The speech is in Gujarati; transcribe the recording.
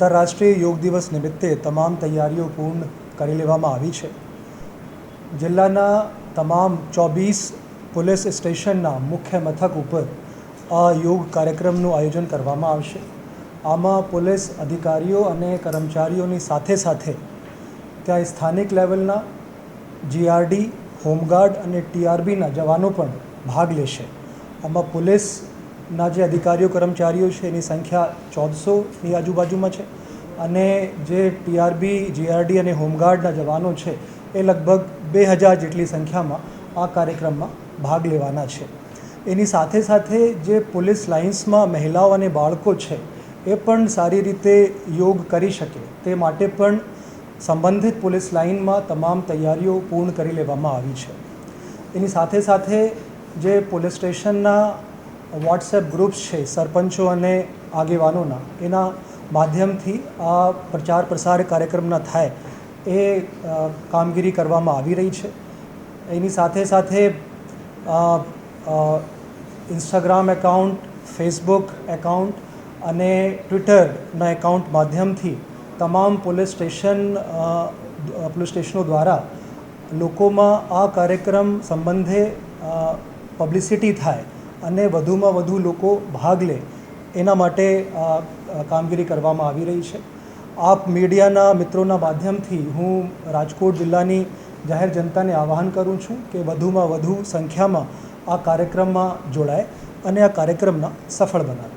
આંતરરાષ્ટ્રીય યોગ દિવસ નિમિત્તે તમામ તૈયારીઓ પૂર્ણ કરી લેવામાં આવી છે. જિલ્લાના તમામ ચોવીસ પોલીસ સ્ટેશનના મુખ્ય મથક ઉપર આ યોગ કાર્યક્રમનું આયોજન કરવામાં આવશે. આમાં પોલીસ અધિકારીઓ અને કર્મચારીઓની સાથે સાથે ત્યાં સ્થાનિક લેવલના જીઆરડી, હોમગાર્ડ અને ટીઆરબીના જવાનો પણ ભાગ લેશે. આમાં પોલીસના જે અધિકારીઓ, કર્મચારીઓ છે, એની સંખ્યા ચૌદસોની આજુબાજુમાં છે. અને જે ટીઆરબી જીઆરડી અને હોમગાર્ડના જવાનો છે, એ લગભગ બે હજાર જેટલી સંખ્યામાં આ કાર્યક્રમમાં ભાગ લેવાના છે. એની સાથે સાથે જે પોલીસ લાઇન્સમાં મહિલાઓ અને બાળકો છે, એ પણ સારી રીતે યોગ કરી શકે. તે માટે પણ સંબંધિત પોલીસ લાઇનમાં તમામ તૈયારીઓ પૂર્ણ કરી લેવામાં આવી છે. એની સાથે સાથે જે પોલીસ સ્ટેશનના વોટ્સએપ ગ્રુપ્સ છે, સરપંચો અને આગેવાનોના, એના માધ્યમથી આ પ્રચાર પ્રસાર કાર્યક્રમના થાય એ કામગીરી કરવામાં આવી રહી છે. એની સાથે સાથે ઇન્સ્ટાગ્રામ એકાઉન્ટ ફેસબુક એકાઉન્ટ અને ટ્વિટરના એકાઉન્ટ માધ્યમથી તમામ પોલીસ સ્ટેશન પોલીસ સ્ટેશનો દ્વારા લોકોમાં આ કાર્યક્રમ સંબંધે પબ્લિસિટી થાય. અને વધુમાં વધુ લોકો ભાગ લે એના માટે કામગીરી કરવામાં આવી રહી છે. આપ મીડિયાના મિત્રોના માધ્યમથી હું રાજકોટ જિલ્લાની જાહેર જનતાને આહ્વાન કરું છું કે વધુમાં વધુ સંખ્યામાં આ કાર્યક્રમમાં જોડાય અને આ કાર્યક્રમના સફળ બનાવે.